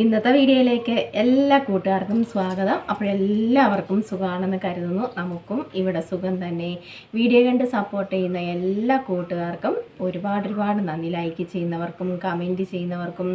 ഇന്നത്തെ വീഡിയോയിലേക്ക് എല്ലാ കൂട്ടുകാർക്കും സ്വാഗതം. അപ്പോഴെല്ലാവർക്കും സുഖമാണെന്ന് കരുതുന്നു. നമുക്കും ഇവിടെ സുഖം തന്നെ. വീഡിയോ കണ്ട് സപ്പോർട്ട് ചെയ്യുന്ന എല്ലാ കൂട്ടുകാർക്കും ഒരുപാട് ഒരുപാട് നന്ദി. ലൈക്ക് ചെയ്യുന്നവർക്കും കമന്റ് ചെയ്യുന്നവർക്കും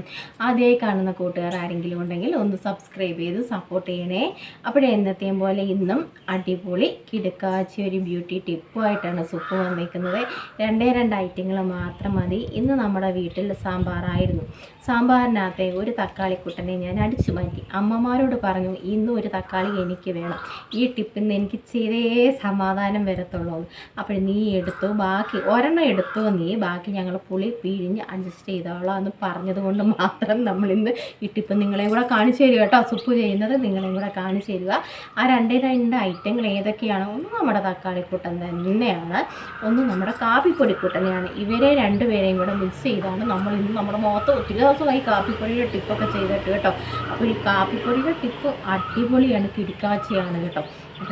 ആദ്യമായി കാണുന്ന കൂട്ടുകാർ ആരെങ്കിലും ഉണ്ടെങ്കിൽ ഒന്ന് സബ്സ്ക്രൈബ് ചെയ്ത് സപ്പോർട്ട് ചെയ്യണേ. അപ്പോഴേ എന്നത്തെയും പോലെ ഇന്നും അടിപൊളി കിടക്കാച്ചി ഒരു ബ്യൂട്ടി ടിപ്പുമായിട്ടാണ് സുപ്പ് വന്നിരിക്കുന്നത്. രണ്ടേ രണ്ട് ഐറ്റങ്ങൾ മാത്രം മതി. ഇന്ന് നമ്മുടെ വീട്ടിൽ സാമ്പാറായിരുന്നു. സാമ്പാറിനകത്തെ ഒരു തക്കാളി കുട്ടനെ ഞാൻ അടിച്ചു മാറ്റി. അമ്മമാരോട് പറഞ്ഞു ഇന്നും ഒരു തക്കാളി എനിക്ക് വേണം. ഈ ടിപ്പിൽ നിന്ന് എനിക്ക് ചെറിയ സമാധാനം വരത്തുള്ളൂ. അപ്പോൾ നീ എടുത്തു ബാക്കി ഒരെണ്ണം എടുത്തോ നീ ബാക്കി ഞങ്ങൾ പുളി പിഴിഞ്ഞ് അഡ്ജസ്റ്റ് ചെയ്തോളാം എന്ന് പറഞ്ഞതുകൊണ്ട് മാത്രം നമ്മളിന്ന് ഈ ടിപ്പ് നിങ്ങളെയും കൂടെ കാണിച്ചു തരിക കേട്ടോ. സുപ്പ് ചെയ്യുന്നത് നിങ്ങളെയും കൂടെ കാണിച്ചു തരിക. ആ രണ്ടേ രണ്ട് ഐറ്റങ്ങൾ ഏതൊക്കെയാണ്? ഒന്ന് നമ്മുടെ തക്കാളിക്കൂട്ടൻ തന്നെയാണ്. ഒന്ന് നമ്മുടെ കാപ്പിപ്പൊടിക്കൂട്ടനെയാണ് ഇവരെ രണ്ടുപേരെയും കൂടെ മിക്സ് ചെയ്താണ്. നമ്മൾ ഇന്ന് നമ്മുടെ മുഖത്ത് ഒത്തിരി ദിവസമായി കാപ്പിപ്പൊടിയുടെ ടിപ്പൊക്കെ ചെയ്തിട്ട് കേട്ടോ. അപ്പോൾ ഈ കാപ്പിപ്പൊടിയുടെ ടിപ്പ് അടിപൊളിയാണ് കിടിക്കാച്ചയാണ് കേട്ടോ.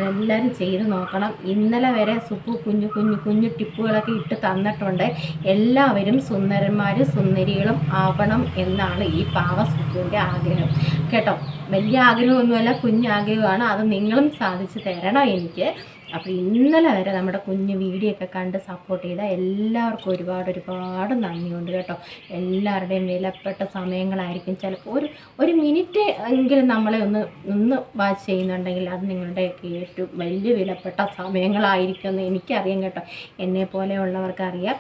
എല്ലാവരും ചെയ്ത് നോക്കണം. ഇന്നലെ വരെ സുപ്പു കുഞ്ഞു കുഞ്ഞു കുഞ്ഞു ടിപ്പുകളൊക്കെ ഇട്ട് തന്നിട്ടുണ്ട്. എല്ലാവരും സുന്ദരന്മാരും സുന്ദരികളും ആവണം എന്നാണ് ഈ പാവ സുപ്പുവിന്റെ ആഗ്രഹം. കേട്ടോ. വലിയ ആഗ്രഹമൊന്നുമല്ല കുഞ്ഞാഗ്രഹമാണ്. അത് നിങ്ങളും സാധിച്ചു തരണം എനിക്ക്. അപ്പോൾ ഇന്നലെ വരെ നമ്മുടെ കുഞ്ഞ് വീഡിയോ ഒക്കെ കണ്ട് സപ്പോർട്ട് ചെയ്ത എല്ലാവർക്കും ഒരുപാട് ഒരുപാട് നന്ദിയുണ്ട് കേട്ടോ. എല്ലാവരുടെയും വിലപ്പെട്ട സമയങ്ങളായിരിക്കും. ചിലപ്പോൾ ഒരു ഒരു മിനിറ്റ് എങ്കിലും നമ്മളെ ഒന്ന് ഒന്ന് വാച്ച് ചെയ്യുന്നുണ്ടെങ്കിൽ അത് നിങ്ങളുടെയൊക്കെ ഏറ്റവും വലിയ വിലപ്പെട്ട സമയങ്ങളായിരിക്കും എന്ന് എനിക്കറിയാം കേട്ടോ. എന്നെ പോലെയുള്ളവർക്ക് അറിയാം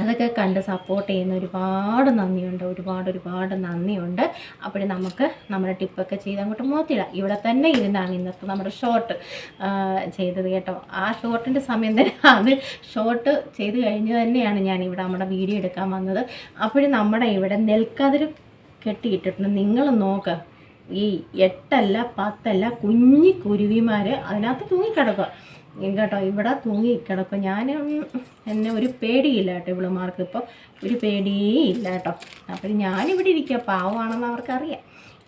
അതൊക്കെ കണ്ട് സപ്പോർട്ട് ചെയ്യുന്ന ഒരുപാട് നന്ദിയുണ്ട്. ഒരുപാട് ഒരുപാട് നന്ദിയുണ്ട്. അപ്പോൾ നമുക്ക് നമ്മുടെ ടിപ്പൊക്കെ ചെയ്ത് അങ്ങോട്ട് മോത്തിയിടാം ഇവിടെ തന്നെ ഇരുന്നാണ് ഇന്നത്തെ നമ്മുടെ ഷോർട്ട് ചെയ്തത് കേട്ടോ. ആ ഷോർട്ടിന്റെ സമയം തന്നെ അത് ഷോർട്ട് ചെയ്ത് കഴിഞ്ഞ് തന്നെയാണ് ഞാൻ ഇവിടെ നമ്മുടെ വീഡിയോ എടുക്കാൻ വന്നത്. അപ്പോഴും നമ്മുടെ ഇവിടെ നെൽക്കതിർ കെട്ടിയിട്ടിട്ടുണ്ട്. നിങ്ങൾ നോക്ക്. ഈ എട്ടല്ല പത്തല്ല കുഞ്ഞി കുരുവിമാർ അതിനകത്ത് തൂങ്ങിക്കിടക്കുക കേട്ടോ ഇവിടെ തൂങ്ങി കിടക്കും. ഞാൻ എന്നെ ഒരു പേടിയില്ല കേട്ടോ ഇവളുമാർക്ക്. ഇപ്പോൾ ഒരു പേടിയേ ഇല്ല കേട്ടോ. അപ്പോൾ ഞാനിവിടെ ഇരിക്കുക പാവമാണെന്ന് അവർക്കറിയാം.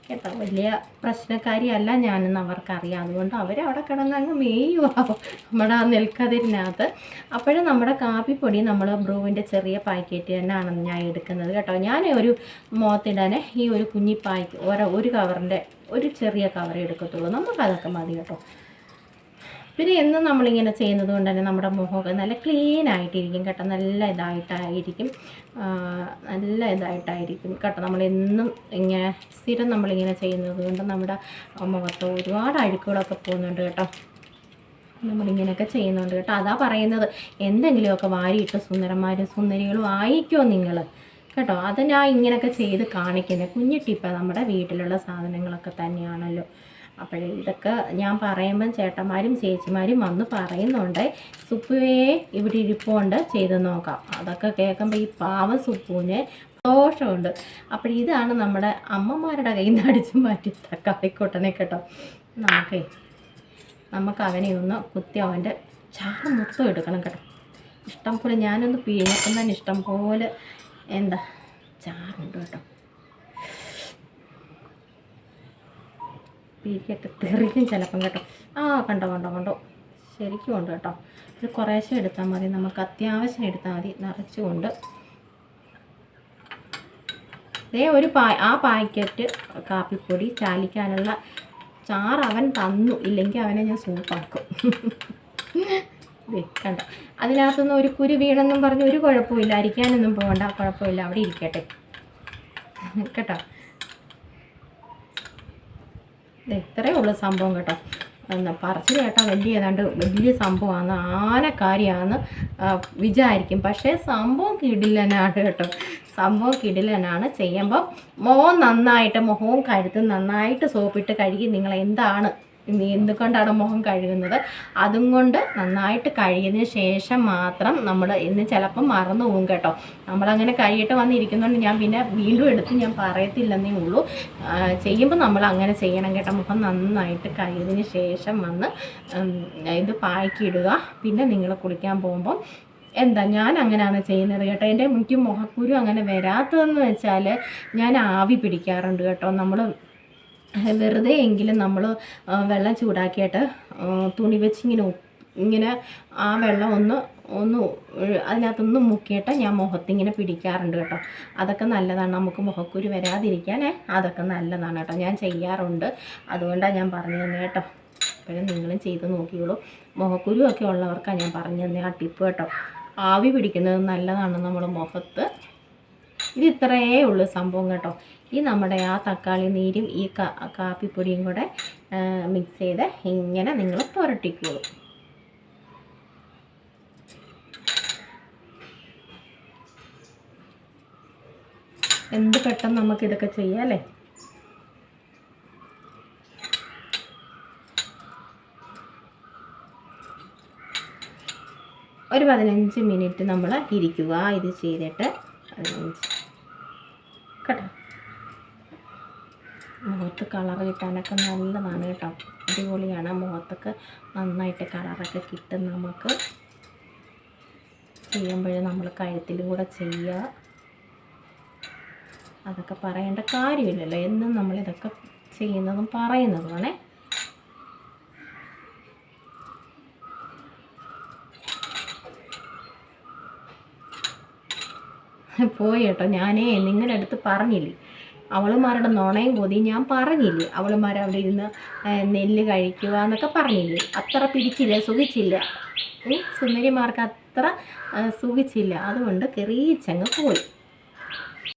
കേട്ടോ വലിയ പ്രശ്നക്കാരിയല്ല ഞാനെന്ന് അവർക്കറിയാം. അതുകൊണ്ട് അവരവിടെ കിടന്ന് അങ്ങ് മേയുവാകും നമ്മുടെ ആ നെൽക്കതിരിനകത്ത്. അപ്പോഴും നമ്മുടെ കാപ്പിപ്പൊടി നമ്മൾ ബ്രൂവിന്റെ ചെറിയ പാക്കറ്റ് തന്നെയാണ് ഞാൻ എടുക്കുന്നത് കേട്ടോ. ഞാൻ ഒരു മുഖത്തിടാൻ ഈ ഒരു കുഞ്ഞി പായ്ക്ക് ഓരോ ഒരു കവറിന്റെ ഒരു ചെറിയ കവർ എടുക്കത്തുള്ളൂ. നമുക്കതൊക്കെ മതി കേട്ടോ. പിന്നെ എന്നും നമ്മളിങ്ങനെ ചെയ്യുന്നത് കൊണ്ട് തന്നെ നമ്മുടെ മുഖമൊക്കെ നല്ല ക്ലീൻ ആയിട്ടിരിക്കും കേട്ടോ. നല്ല ഇതായിട്ടായിരിക്കും. നല്ല ഇതായിട്ടായിരിക്കും കേട്ടോ. നമ്മളെന്നും ഇങ്ങനെ സ്ഥിരം നമ്മളിങ്ങനെ ചെയ്യുന്നത് കൊണ്ട് നമ്മുടെ മുഖത്ത് ഒരുപാട് അഴുക്കുകളൊക്കെ പോകുന്നുണ്ട് കേട്ടോ. നമ്മളിങ്ങനെയൊക്കെ ചെയ്യുന്നുണ്ട് കേട്ടോ. അതാ പറയുന്നത്. എന്തെങ്കിലുമൊക്കെ വാരിയിട്ട് സുന്ദരന്മാരും സുന്ദരികളും ആയിക്കോ നിങ്ങൾ കേട്ടോ അത് ഞാൻ ഇങ്ങനെയൊക്കെ ചെയ്ത് കാണിക്കുന്നത് കുഞ്ഞു നമ്മുടെ വീട്ടിലുള്ള സാധനങ്ങളൊക്കെ തന്നെയാണല്ലോ. അപ്പോഴേ ഇതൊക്കെ ഞാൻ പറയുമ്പം ചേട്ടന്മാരും ചേച്ചിമാരും വന്ന് പറയുന്നുണ്ട്. സുപ്പുവേ ഇവിടെ ഇരിപ്പുണ്ട്. ചെയ്ത് നോക്കാം. അതൊക്കെ കേൾക്കുമ്പോൾ ഈ പാവ സുപ്പുവിന് ദോഷമുണ്ട് അപ്പോൾ ഇതാണ് നമ്മുടെ അമ്മമാരുടെ കയ്യിൽ നിന്ന് അടിച്ചു മാറ്റി തക്കാളിക്കൂട്ടനെ കേട്ടോ. നമുക്കേ നമുക്ക് അവനെ ഒന്ന് കുത്തി അവന്റെ ചാറ് മൊത്തം എടുക്കണം കേട്ടോ. ഇഷ്ടം പോലെ ഞാനൊന്ന് പിഴിഞ്ഞപ്പം ഇഷ്ടം പോലെ എന്താ ചാറുണ്ട് കേട്ടോ. പിരിയൊക്കെ തെറിക്കും ചിലപ്പം കേട്ടോ. ആ കണ്ടോ കണ്ടോ കണ്ടോ. ശരിക്കും ഉണ്ട് കേട്ടോ. ഇത് കുറേശ്ശെ എടുത്താൽ മതി. നമുക്ക് അത്യാവശ്യം എടുത്താൽ മതി. നിറച്ചുകൊണ്ട്. ദേ ഒരു പാ ആ പാക്കറ്റ് കാപ്പിപ്പൊടി ചാലിക്കാനുള്ള ചാറ് അവൻ തന്നു. ഇല്ലെങ്കിൽ അവനെ ഞാൻ സൂപ്പാക്കും. കണ്ടോ. അതിനകത്തുനിന്ന് ഒരു കുരു വീണെന്നും പറഞ്ഞ് ഒരു കുഴപ്പമില്ല. അരിക്കാനൊന്നും പോകണ്ട. കുഴപ്പമില്ല. അവിടെ ഇരിക്കട്ടെ. കേട്ടോ. ഇത്രയേ ഉള്ളൂ സംഭവം കേട്ടോ. എന്നാ പറച്ചിൽ കേട്ടാൽ വലിയ ഏതാണ്ട് വലിയ സംഭവമാണ്. ആനക്കാരിയാന്ന് ആ, വിചാരിക്കും. പക്ഷേ സംഭവം കിടിലനാണ് കേട്ടോ. സംഭവം കിടിലനാണ്. ചെയ്യുമ്പം മുഖം നന്നായിട്ട് മുഖവും കഴുത്തും നന്നായിട്ട് സോപ്പിട്ട് കഴുകി നിങ്ങൾ എന്താണ് ഇനി എന്തുകൊണ്ടാണ് മുഖം കഴുകുന്നത്? അതും കൊണ്ട് നന്നായിട്ട് കഴുകിയതിന് ശേഷം മാത്രം നമ്മൾ ഇന്ന് ചിലപ്പം മറന്നു പോകും കേട്ടോ. നമ്മളങ്ങനെ കഴുകിയിട്ട് വന്നിരിക്കുന്നതുകൊണ്ട് ഞാൻ പിന്നെ വീണ്ടും എടുത്ത് ഞാൻ പറയത്തില്ലെന്നേ ഉള്ളൂ. ചെയ്യുമ്പോൾ നമ്മൾ അങ്ങനെ ചെയ്യണം കേട്ടോ. മുഖം നന്നായിട്ട് കഴുകിയതിന് ശേഷം വന്ന് ഇത് പായ്ക്കിടുക. പിന്നെ നിങ്ങൾ കുളിക്കാൻ പോകുമ്പം എന്താ ഞാൻ അങ്ങനെയാണ് ചെയ്യുന്നത് കേട്ടോ. എന്റെ എനിക്ക് മുഖക്കുരു അങ്ങനെ വരാത്തതെന്ന് വെച്ചാൽ ഞാൻ ആവി പിടിക്കാറുണ്ട് കേട്ടോ. നമ്മൾ വെറുതെ എങ്കിലും നമ്മൾ വെള്ളം ചൂടാക്കിയിട്ട് തുണി വെച്ച് ഇങ്ങനെ ഇങ്ങനെ ആ വെള്ളം ഒന്ന് ഒന്ന് അതിനകത്തൊന്ന് മുക്കിയിട്ട് ഞാൻ മുഖത്തിങ്ങനെ പിടിക്കാറുണ്ട് കേട്ടോ. അതൊക്കെ നല്ലതാണ്. നമുക്ക് മുഖക്കുരു വരാതിരിക്കാനേ അതൊക്കെ നല്ലതാണ് കേട്ടോ. ഞാൻ ചെയ്യാറുണ്ട്. അതുകൊണ്ടാണ് ഞാൻ പറഞ്ഞു തന്നെ കേട്ടോ. അപ്പോഴും നിങ്ങളും ചെയ്ത് നോക്കിയോളൂ മുഖക്കുരു ഒക്കെ ഉള്ളവർക്കാണ് ഞാൻ പറഞ്ഞു തന്നെ ആ ടിപ്പ് കേട്ടോ. ആവി പിടിക്കുന്നത് നല്ലതാണ് നമ്മൾ മുഖത്ത്. ഇത് ഇത്രയേ ഉള്ളൂ സംഭവം കേട്ടോ. ഈ നമ്മുടെ ആ തക്കാളി നീരും ഈ കാപ്പിപ്പൊടിയും കൂടെ മിക്സ് ചെയ്ത് ഇങ്ങനെ നിങ്ങൾ പുരട്ടിക്കോളൂ. എന്ത് പെട്ടെന്ന് നമുക്ക് ഇതൊക്കെ ചെയ്യാം അല്ലേ? ഒരു പതിനഞ്ച് മിനിറ്റ് നമ്മൾ ഇരിക്കുക. ഇത് ചെയ്തിട്ട് പതിനഞ്ച് കേട്ടോ മുഖത്ത് കളർ കിട്ടാനൊക്കെ നല്ലതാണ് കേട്ടോ. അടിപൊളിയാണ്. മുഖത്തൊക്കെ നന്നായിട്ട് കളറൊക്കെ കിട്ടും നമുക്ക്. ചെയ്യുമ്പോഴേ നമ്മൾ കഴുത്തിലും കൂടെ ചെയ്യുക. അതൊക്കെ പറയേണ്ട കാര്യമില്ലല്ലോ. എന്നും നമ്മളിതൊക്കെ ചെയ്യുന്നതും പറയുന്നതുമാണേ പോയി കേട്ടോ. ഞാനേ നിങ്ങളുടെ അടുത്ത് പറഞ്ഞില്ലേ? അവളുമാരുടെ നുണയും കൊതി ഞാൻ പറഞ്ഞില്ലേ? അവളുമാർ അവിടെ ഇരുന്ന് നെല്ല് കഴിക്കുക എന്നൊക്കെ പറഞ്ഞില്ലേ? അത്ര പിടിച്ചില്ല സുഖിച്ചില്ല. സുന്ദരിമാർക്ക് അത്ര സുഖിച്ചില്ല. അതുകൊണ്ട് കെറിയിച്ചങ്ങ് പോയി.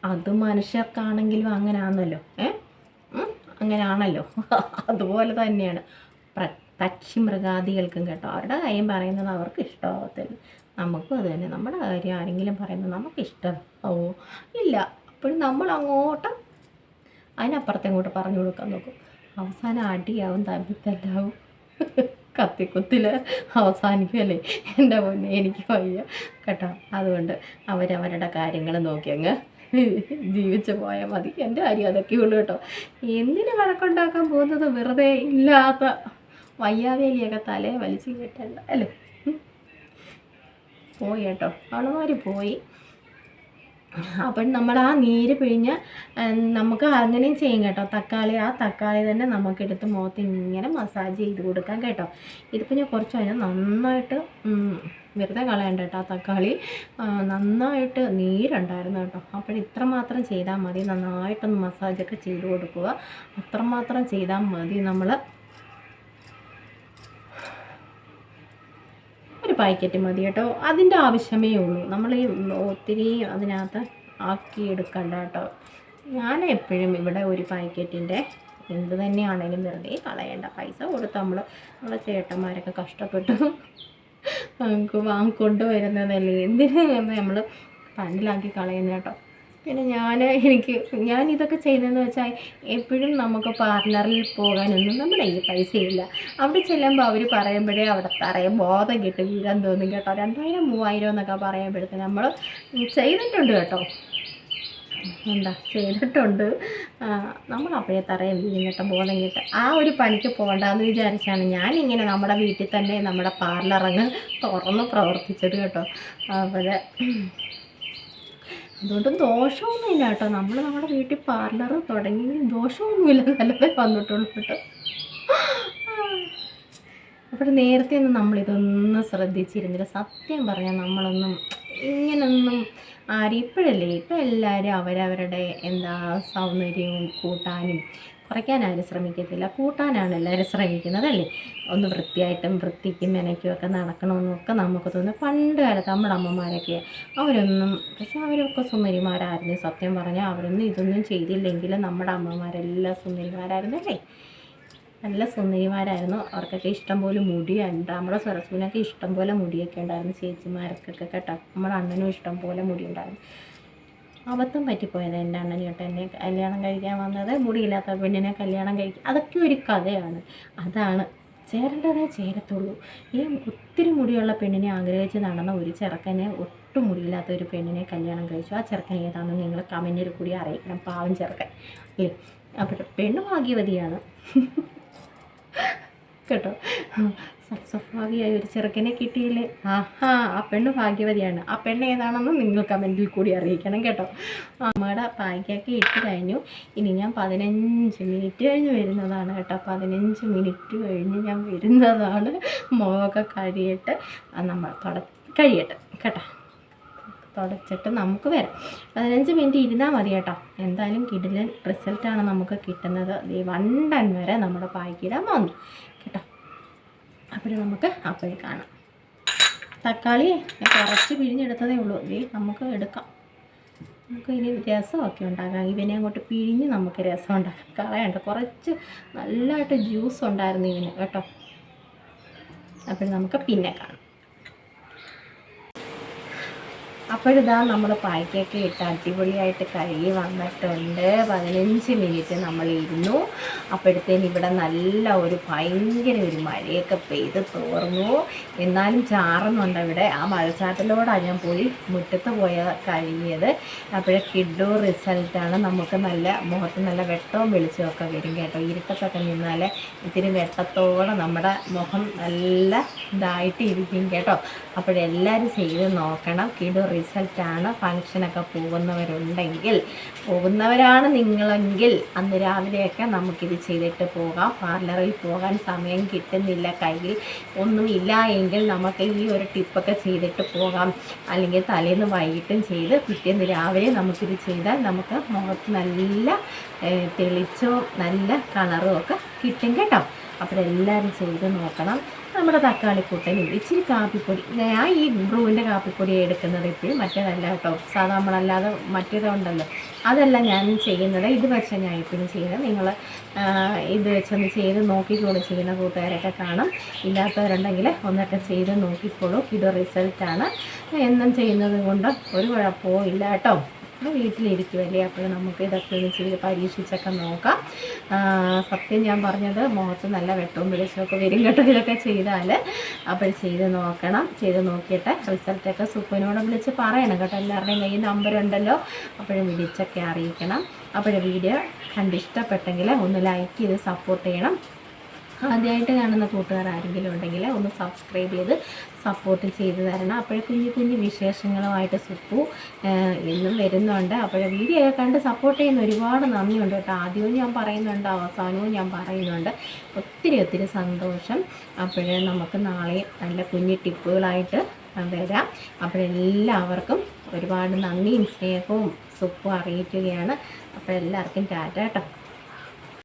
അത് മനുഷ്യർക്കാണെങ്കിലും അങ്ങനെയാണല്ലോ ഏ അങ്ങനെയാണല്ലോ അതുപോലെ തന്നെയാണ്. പക്ഷി മൃഗാദികൾക്കും കേട്ടോ. അവരുടെ കാര്യം പറയുന്നത് അവർക്ക് ഇഷ്ടമാകത്തില്ല നമുക്കും അത് തന്നെ. നമ്മുടെ കാര്യം ആരെങ്കിലും പറയുന്നത് നമുക്ക് ഇഷ്ടം ഓ ഇല്ല. അപ്പോഴും നമ്മൾ അങ്ങോട്ട് അതിനപ്പുറത്തെ ഇങ്ങോട്ട് പറഞ്ഞു കൊടുക്കാൻ നോക്കും. അവസാനം അടിയാവും തമ്മിത്തല്ലാവും കത്തിക്കുത്തിൽ അവസാനിക്കും അല്ലേ എന്റെ പൊന്നെ എനിക്ക് വയ്യ. കേട്ടോ? അതുകൊണ്ട് അവരവരുടെ കാര്യങ്ങൾ നോക്കി അങ്ങ് ജീവിച്ചു പോയാൽ മതി. എന്റെ കാര്യം അതൊക്കെ ഉള്ളൂ കേട്ടോ. എന്തിനു വഴക്കുണ്ടാക്കാൻ പോകുന്നത്? വെറുതെ ഇല്ലാത്ത വയ്യാവേലിയൊക്കെ തലേ വലിച്ചു കെട്ടണ്ട അല്ലേ. പോയി കേട്ടോ. അവളുമാർ പോയി. അപ്പം നമ്മൾ ആ നീര് പിഴിഞ്ഞ് നമുക്ക് അങ്ങനെയും ചെയ്യും കേട്ടോ. തക്കാളി ആ തക്കാളി തന്നെ നമുക്കെടുത്ത് മുഖത്ത് ഇങ്ങനെ മസാജ് ചെയ്ത് കൊടുക്കാം കേട്ടോ. ഇതിപ്പോൾ ഞാൻ കുറച്ച് കഴിഞ്ഞാൽ നന്നായിട്ട് വെറുതെ കളയണ്ട കേട്ടോ ആ തക്കാളി. നന്നായിട്ട് നീരുണ്ടായിരുന്നു കേട്ടോ. അപ്പോൾ ഇത്ര മാത്രം ചെയ്താൽ മതി. നന്നായിട്ടൊന്ന് മസാജൊക്കെ ചെയ്ത് കൊടുക്കുക. അത്രമാത്രം ചെയ്താൽ മതി നമ്മൾ പാക്കറ്റ് മതി കേട്ടോ. അതിന്റെ ആവശ്യമേ ഉള്ളൂ. നമ്മൾ ഈ ഒത്തിരി അതിനകത്ത് ആക്കി എടുക്കണ്ട കേട്ടോ. ഞാൻ എപ്പോഴും ഇവിടെ ഒരു പാക്കറ്റിന്റെ എന്ത് തന്നെയാണെങ്കിലും വെറുതെ കളയേണ്ട. പൈസ കൊടുത്ത് നമ്മൾ നമ്മളെ ചേട്ടന്മാരൊക്കെ കഷ്ടപ്പെട്ടു നമുക്ക് വാങ്ങിക്കൊണ്ട് വരുന്നതല്ലേ എന്തിനാ നമ്മൾ പണ്ടിലാക്കി കളയുന്നത് കേട്ടോ? പിന്നെ ഞാൻ എനിക്ക് ഞാൻ ഇതൊക്കെ ചെയ്യുന്നതെന്ന് വെച്ചാൽ എപ്പോഴും നമുക്ക് പാർലറിൽ പോകാനൊന്നും നമ്മുടെ കയ്യിൽ പൈസയില്ല അവിടെ ചെല്ലുമ്പോൾ അവർ പറയുമ്പോഴേ അവിടെ തറയും ബോധം കിട്ടും വീഴാൻ തോന്നും കേട്ടോ. രണ്ടായിരം മൂവായിരം എന്നൊക്കെ പറയുമ്പോഴത്തേന് നമ്മൾ ചെയ്തിട്ടുണ്ട് കേട്ടോ. എന്താ? ചെയ്തിട്ടുണ്ട്. നമ്മൾ അപ്പോഴേ തറയും വീഴും കേട്ടോ ബോധം കിട്ടും. ആ ഒരു പണിക്ക് പോകണ്ടെന്ന് വിചാരിച്ചാണ് ഞാനിങ്ങനെ നമ്മുടെ വീട്ടിൽ തന്നെ നമ്മുടെ പാർലറങ്ങ് തുറന്ന് പ്രവർത്തിച്ചത് കേട്ടോ. അപ്പോൾ അതുകൊണ്ട് ദോഷമൊന്നുമില്ല കേട്ടോ. നമ്മൾ നമ്മുടെ വീട്ടിൽ പാർലർ തുടങ്ങി ദോഷമൊന്നുമില്ല. നല്ലതേ വന്നിട്ടുള്ളൂ കേട്ടോ. അപ്പോൾ നേരത്തെ ഒന്നും നമ്മളിതൊന്നും ശ്രദ്ധിച്ചിരുന്നില്ല. സത്യം പറഞ്ഞാൽ നമ്മളൊന്നും ഇങ്ങനൊന്നും ആരും ഇപ്പോഴല്ലേ? ഇപ്പം എല്ലാവരും അവരവരുടെ എന്താ സൗന്ദര്യവും കൂട്ടാനും കുറയ്ക്കാൻ ആരും ശ്രമിക്കത്തില്ല. കൂട്ടാനാണ് എല്ലാവരും ശ്രമിക്കുന്നത് അല്ലേ? ഒന്ന് വൃത്തിയായിട്ടും വൃത്തിക്കും മെനയ്ക്കും ഒക്കെ നടക്കണമെന്നൊക്കെ നമുക്ക് തോന്നും പണ്ട് കാലത്ത് നമ്മുടെ അമ്മമാരൊക്കെ അവരൊന്നും പക്ഷേ അവരൊക്കെ സുന്ദരിമാരായിരുന്നു. സത്യം പറഞ്ഞാൽ അവരൊന്നും ഇതൊന്നും ചെയ്തില്ലെങ്കിൽ നമ്മുടെ അമ്മമാരെല്ലാം സുന്ദരിമാരായിരുന്നു അല്ലേ? നല്ല സുന്ദരിമാരായിരുന്നു. അവർക്കൊക്കെ ഇഷ്ടം ഇഷ്ടംപോലെ മുടിയുണ്ട്. നമ്മുടെ സരസ്വിനൊക്കെ ഇഷ്ടംപോലെ മുടിയൊക്കെ ഉണ്ടായിരുന്നു. ചേച്ചിമാർക്കൊക്കെ കേട്ടോ. നമ്മുടെ അണ്ണനും ഇഷ്ടംപോലെ മുടി ഉണ്ടായിരുന്നു അബദ്ധം പറ്റിപ്പോയത് എന്റെ അണ്ണൻ എന്നെ കല്യാണം കഴിക്കാൻ വന്നത് മുടിയില്ലാത്ത പെണ്ണിനെ കല്യാണം കഴിക്കുക അതൊക്കെ ഒരു കഥയാണ്. അതാണ്. ചേരേണ്ടതേ ചേരത്തുള്ളൂ. ഈ ഒത്തിരി മുടിയുള്ള പെണ്ണിനെ ആഗ്രഹിച്ച് നടന്ന ഒരു ചെറുക്കനെ ഒട്ടും മുടിയില്ലാത്ത ഒരു പെണ്ണിനെ കല്യാണം കഴിച്ചു. ആ ചെറുക്കൻ ഏതാണെന്ന് നിങ്ങൾ കമന്റിൽ കൂടി അറിയിക്കണം. പാവം ചെറുക്കൻ. അല്ലേ? അപ്പോൾ പെണ്ണ് ഭാഗ്യവതിയാണ്. കേട്ടോ. സൽസ്വഭാവിയായ ഒരു ചെറുക്കനെ കിട്ടിയില്ലേ? ആഹാ ആ പെണ്ണ് ഭാഗ്യവതിയാണ്. ആ പെണ്ണ് ഏതാണെന്ന് നിങ്ങൾ കമന്റിൽ കൂടി അറിയിക്കണം കേട്ടോ. അമ്മയുടെ പായ്ക്കൊക്കെ ഇട്ട് കഴിഞ്ഞു. ഇനി ഞാൻ പതിനഞ്ച് മിനിറ്റ് കഴിഞ്ഞ് വരുന്നതാണ് കേട്ടോ. പതിനഞ്ച് മിനിറ്റ് കഴിഞ്ഞ് ഞാൻ വരുന്നതാണ്. മുഖമൊക്കെ കഴിയിട്ട് നമ്മൾ തുട കഴിയട്ടെ കേട്ടോ. തുടച്ചിട്ട് നമുക്ക് വരാം. പതിനഞ്ച് മിനിറ്റ് ഇരുന്നാൽ മതി കേട്ടോ. എന്തായാലും കിടിലൻ റിസൾട്ടാണ് നമുക്ക് കിട്ടുന്നത്. വണ്ടൻ വരെ നമ്മുടെ പായ്ക്കിടാൻ വന്നു. അപ്പോൾ നമുക്ക് അപ്പോഴേ കാണാം. തക്കാളി കുറച്ച് പിഴിഞ്ഞെടുത്തതേ ഉള്ളൂ. ഈ നമുക്ക് എടുക്കാം. നമുക്ക് ഇനി രസമൊക്കെ ഉണ്ടാക്കാം. ഇവനെ അങ്ങോട്ട് പിഴിഞ്ഞ് നമുക്ക് രസം ഉണ്ടാക്കാം. കളയണ്ട കുറച്ച് നല്ലതായിട്ട് ജ്യൂസ് ഉണ്ടായിരുന്നു ഇവന് കേട്ടോ? അപ്പോൾ നമുക്ക് പിന്നെ കാണാം. അപ്പോഴിതാ നമ്മൾ പായ്ക്കൊക്കെ ഇട്ട് അടിപൊളിയായിട്ട് കഴുകി വന്നിട്ടുണ്ട്. പതിനഞ്ച് മിനിറ്റ് നമ്മൾ ഇരുന്നു. അപ്പോഴത്തേന് ഇവിടെ നല്ല ഒരു ഭയങ്കര ഒരു മഴയൊക്കെ പെയ്ത് തോർന്നു. എന്നാലും ചാറുന്നുണ്ട് ഇവിടെ. ആ മഴച്ചാട്ടിലൂടെയാണ് ഞാൻ പോയി മുറ്റത്ത് പോയ കഴുകിയത്. അപ്പോഴേ കിഡു റിസൾട്ടാണ് നമുക്ക് നല്ല മുഖത്ത് നല്ല വെട്ടവും വെളിച്ചമൊക്കെ വരും കേട്ടോ. ഇരുട്ടത്തൊക്കെ നിന്നാൽ ഇത്തിരി വെട്ടത്തോടെ നമ്മുടെ മുഖം നല്ല ഇതായിട്ട് ഇരിക്കും കേട്ടോ. അപ്പോഴെല്ലാവരും ചെയ്ത് നോക്കണം. കിടു റിസൾട്ടാണ് ഫങ്ഷനൊക്കെ പോകുന്നവരുണ്ടെങ്കിൽ. പോകുന്നവരാണ് നിങ്ങളെങ്കിൽ അന്ന് രാവിലെയൊക്കെ നമുക്കിത് ചെയ്തിട്ട് പോകാം. പാർലറിൽ പോകാൻ സമയം കിട്ടുന്നില്ല കയ്യിൽ. ഒന്നുമില്ല എങ്കിൽ നമുക്ക് ഈ ഒരു ടിപ്പൊക്കെ ചെയ്തിട്ട് പോകാം. അല്ലെങ്കിൽ തലേന്ന് വൈകിട്ടും ചെയ്ത് പിറ്റേന്ന് രാവിലെ നമുക്കിത് ചെയ്താൽ നമുക്ക് മുഖത്ത് നല്ല തെളിച്ചോ തെളിച്ചവും നല്ല കളറും ഒക്കെ കിട്ടും കേട്ടോ. അപ്പോൾ എല്ലാവരും ചെയ്ത് നോക്കണം. നമ്മുടെ തക്കാളിക്കൂട്ടനും ഇച്ചിരി കാപ്പിപ്പൊടി. ഞാൻ ഈ ബ്രൂവിന്റെ കാപ്പിപ്പൊടി എടുക്കുന്നത് ഇപ്പോഴും മറ്റേതല്ല കേട്ടോ. സാധാ നമ്മളല്ലാതെ മറ്റേതുണ്ടല്ലോ. അതല്ല ഞാൻ ചെയ്യുന്നത്. ഇത് വെച്ച ഞാൻ ഇപ്പോഴും ചെയ്യുന്നത് നിങ്ങൾ ഇത് വെച്ചൊന്ന് ചെയ്ത് നോക്കിക്കോളൂ. ചെയ്യുന്ന കൂട്ടുകാരൊക്കെ കാണും. ഇല്ലാത്തവരുണ്ടെങ്കിൽ ഒന്നൊക്കെ ചെയ്ത് നോക്കിക്കോളൂ. ഇത് റിസൾട്ടാണ് എന്നും ചെയ്യുന്നത് കൊണ്ട് ഒരു കുഴപ്പവും ഇല്ല കേട്ടോ. വീട്ടിലിരിക്കുമല്ലേ അപ്പോൾ നമുക്ക് ഇതൊക്കെ ഒന്ന് ചെയ്ത് പരീക്ഷിച്ചൊക്കെ നോക്കാം. സത്യം ഞാൻ പറഞ്ഞത് മുഖത്ത് നല്ല വെട്ടവും പിടിച്ചൊക്കെ വരും കേട്ടോ ഇതൊക്കെ ചെയ്താൽ അപ്പോൾ ചെയ്ത് നോക്കണം. ചെയ്ത് നോക്കിയിട്ട് റിസൾട്ടൊക്കെ സുപ്പനോട് വിളിച്ച് പറയണം കേട്ടോ. എല്ലാവരുടെയും കയ്യിൽ നമ്പർ ഉണ്ടല്ലോ. അപ്പോഴും വിളിച്ചൊക്കെ അറിയിക്കണം. അപ്പോഴും വീഡിയോ കണ്ടിഷ്ടപ്പെട്ടെങ്കിൽ ഒന്ന് ലൈക്ക് ചെയ്ത് സപ്പോർട്ട് ചെയ്യണം. ആദ്യമായിട്ട് കാണുന്ന കൂട്ടുകാർ ആരെങ്കിലും ഉണ്ടെങ്കിൽ ഒന്ന് സബ്സ്ക്രൈബ് ചെയ്ത് സപ്പോർട്ട് ചെയ്ത് തരണം. അപ്പോഴേ കുഞ്ഞു കുഞ്ഞു വിശേഷങ്ങളുമായിട്ട് സുപ്പു ഇന്നും വരുന്നുണ്ട്. അപ്പോഴേ വീഡിയോ കണ്ട് സപ്പോർട്ട് ചെയ്യുന്ന ഒരുപാട് നന്ദിയുണ്ട് കേട്ടോ. ആദ്യവും ഞാൻ പറയുന്നുണ്ട് അവസാനവും ഞാൻ പറയുന്നുണ്ട്. ഒത്തിരി ഒത്തിരി സന്തോഷം. അപ്പോഴേ നമുക്ക് നാളെ നല്ല കുഞ്ഞു ടിപ്പുകളായിട്ട് വരാം. അപ്പോഴെല്ലാവർക്കും ഒരുപാട് നന്ദിയും സ്നേഹവും സുപ്പും അറിയിക്കുകയാണ്. അപ്പോഴെല്ലാവർക്കും ടാറ്റ കേട്ടോ